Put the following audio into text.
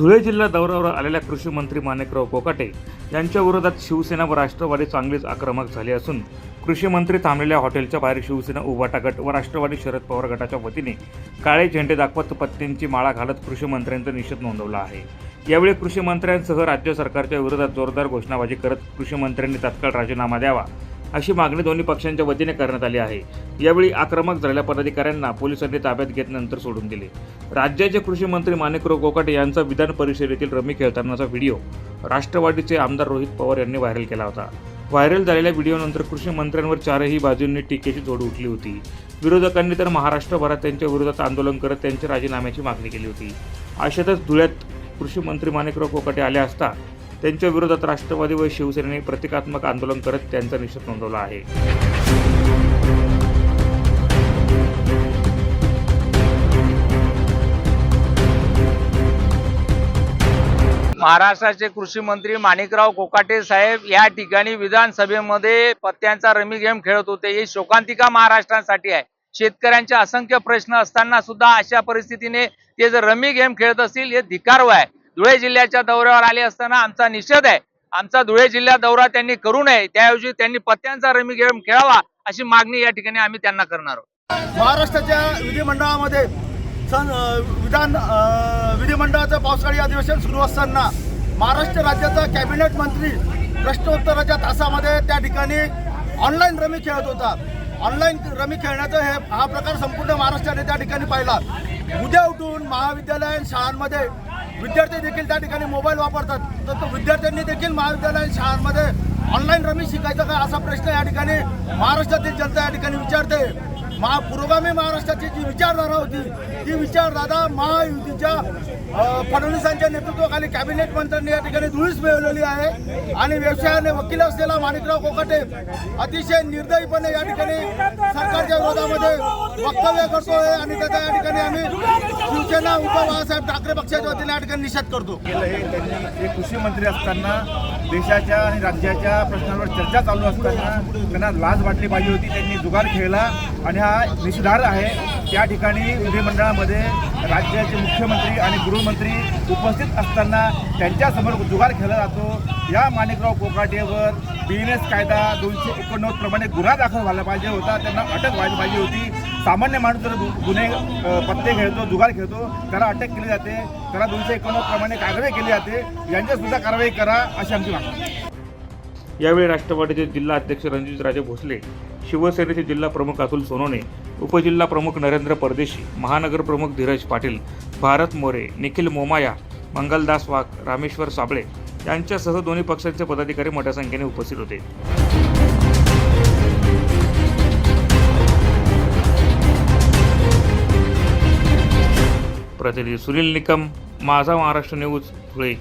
धुळे जिल्हा दौऱ्यावर आलेल्या कृषी मंत्री माणिकराव कोकाटे यांच्या विरोधात शिवसेना व राष्ट्रवादी चांगलीच आक्रमक झाली असून कृषी मंत्री थांबलेल्या हॉटेलच्या बाहेर शिवसेना उभाटा गट व राष्ट्रवादी शरद पवार गटाच्या वतीने काळे झेंडे दाखवत पत्नींची माळा घालत कृषी मंत्र्यांचा निषेध नोंदवला आहे. यावेळी कृषी मंत्र्यांसह राज्य सरकारच्या विरोधात जोरदार घोषणाबाजी करत कृषी मंत्र्यांनी तात्काळ राजीनामा द्यावा. अशी मागणी दोन्ही पक्षांच्या वतीने करण्यात आली आहे. यावेळी आक्रमक झालेल्या पदाधिकाऱ्यांना पोलिसांनी ताब्यात घेत नंतर सोडून दिले. राज्याचे कृषी मंत्री माणिकराव गोकाटे यांचा विधान परिषदेतील रमी खेळतानाचा व्हिडिओ राष्ट्रवादीचे आमदार रोहित पवार यांनी व्हायरल केला होता. व्हायरल झालेल्या व्हिडिओनंतर कृषी मंत्र्यांवर चारही बाजूंनी टीकेची जोड उठली होती. विरोधकांनी तर महाराष्ट्रभरात त्यांच्या विरोधात आंदोलन करत त्यांच्या राजीनाम्याची मागणी केली होती. अशातच धुळ्यात कृषी मंत्री माणिकराव कोकाटे आले असता त्यांच्या विरोधात राष्ट्रवादी व शिवसेनेने प्रतिकात्मक आंदोलन करत त्यांचा निषेध नोंदवला आहे. महाराष्ट्राचे कृषी मंत्री माणिकराव कोकाटे साहेब या ठिकाणी विधानसभेमध्ये पत्त्यांचा रमी गेम खेळत होते. ही शोकांतिका महाराष्ट्रासाठी आहे. शेतकऱ्यांचे असंख्य प्रश्न असताना सुद्धा अशा परिस्थितीने ते जर रमी गेम खेळत असतील हे धिकारव आहे. धुळे जिल्ह्याच्या दौऱ्यावर आले असताना आमचा निषेध आहे. आमचा धुळे जिल्हा दौरा त्यांनी करू नये. त्याऐवजी त्यांनी पत्त्यांचा रमी गेम खेळावा अशी मागणी या ठिकाणी आम्ही त्यांना करणार आहोत. महाराष्ट्राच्या विधिमंडळामध्ये विधान विधिमंडळाचं पावसाळी अधिवेशन सुरू असताना महाराष्ट्र राज्याचा कॅबिनेट मंत्री प्रश्नोत्तराच्या तासामध्ये त्या ठिकाणी ऑनलाईन रमी खेळत होता. ऑनलाईन रमी खेळण्याचा हे हा प्रकार संपूर्ण महाराष्ट्राने त्या ठिकाणी पाहिला. उद्या उठून महाविद्यालय शाळांमध्ये विद्यार्थी देखील त्या ठिकाणी मोबाईल वापरतात. तर तो विद्यार्थ्यांनी देखील महाविद्यालय शाळांमध्ये ऑनलाईन रमी शिकायचं का असा प्रश्न या ठिकाणी महाराष्ट्रातील जनता या ठिकाणी विचारते. महा पुरोगामी महाराष्ट्राची जी विचारधारा होती ती विचारधारा महायुतीच्या फडणवीसांच्या नेतृत्वाखाली कॅबिनेट मंत्र्यांनी या ठिकाणी धुळीस मिळवलेली आहे. आणि व्यवसायाने वकील असलेला माणिकराव कोकाटे अतिशय निर्दयीपणे या ठिकाणी सरकारच्या विरोधामध्ये वक्तव्य करतोय आणि त्याचा या ठिकाणी आम्ही शिवसेना उद्धव बाळासाहेब ठाकरे पक्षाच्या वतीने या ठिकाणी निषेध करतो. हे कृषी मंत्री असताना देशाच्या आणि राज्याच्या प्रश्नांवर चर्चा चालू असताना त्यांना लाज वाटली पाहिजे होती. त्यांनी जुगार खेळला आणि हा निषेधार्ह आहे. त्या ठिकाणी विधिमंडळामध्ये राज्याचे मुख्यमंत्री आणि गृहमंत्री उपस्थित असताना त्यांच्यासमोर जुगार खेळला जातो. या माणिकराव कोकाटेवर बी एन एस कायदा दोनशे एकोणनव्वद प्रमाणे गुन्हा दाखल व्हायला पाहिजे होता. त्यांना अटक व्हायला पाहिजे होती. सामान्य माणूस जर गुन्हे पत्ते खेळतो जुगार खेळतो त्याला अटक केली जाते. त्याला दोनशे एकोणनव्वद प्रमाणे कारवाई केली जाते. यांच्यासुद्धा कारवाई करा अशी आमची मागणी यावेळी राष्ट्रवादीचे जिल्हा अध्यक्ष रणजितराजे भोसले शिवसेनेचे जिल्हा प्रमुख अतुल सोनोने उपजिल्हा प्रमुख नरेंद्र परदेशी महानगर प्रमुख धीरज पाटील भारत मोरे निखिल मोमाया मंगलदास वाघ रामेश्वर साबळे यांच्यासह दोन्ही पक्षांचे पदाधिकारी मोठ्या संख्येने उपस्थित होते. प्रतिनिधी सुनील निकम माझा महाराष्ट्र न्यूज धुळे.